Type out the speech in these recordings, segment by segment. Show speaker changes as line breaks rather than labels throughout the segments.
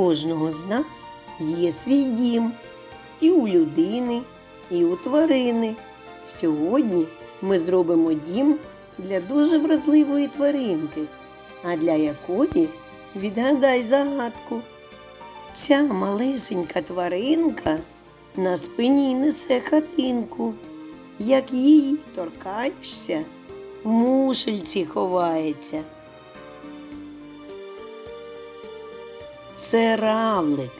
кожного з нас є свій дім і у людини, і у тварини. Сьогодні ми зробимо дім для дуже вразливої тваринки, а для якої відгадай загадку. Ця малесенька тваринка на спині несе хатинку. Як її торкаєшся, в мушельці ховається. Це равлик.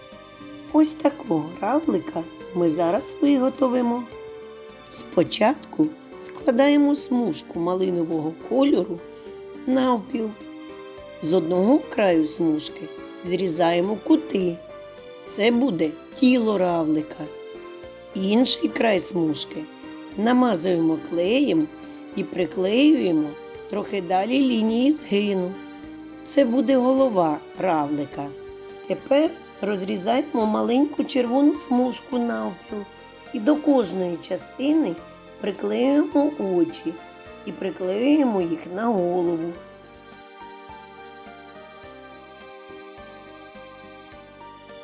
Ось такого равлика ми зараз виготовимо. Спочатку складаємо смужку малинового кольору навпіл. З одного краю смужки зрізаємо кути. Це буде тіло равлика. Інший край смужки намазуємо клеєм і приклеюємо трохи далі лінії згину. Це буде голова равлика. Тепер розрізаємо маленьку червону смужку навпіл і до кожної частини приклеюємо очі і приклеюємо їх на голову.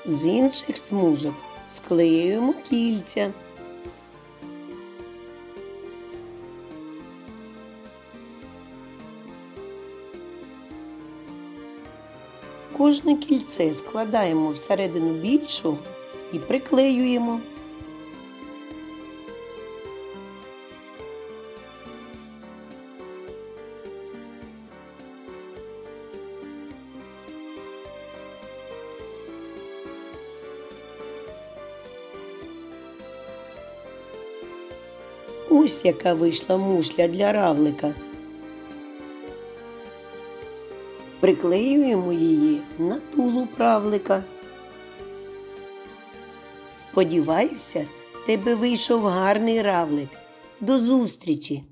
З інших смужок склеюємо кільця. Кожне кільце складаємо всередину більшого і приклеюємо. Ось яка вийшла мушля для равлика. Приклеюємо її на тулу правлика. Сподіваюся, тебе вийшов гарний равлик. До зустрічі!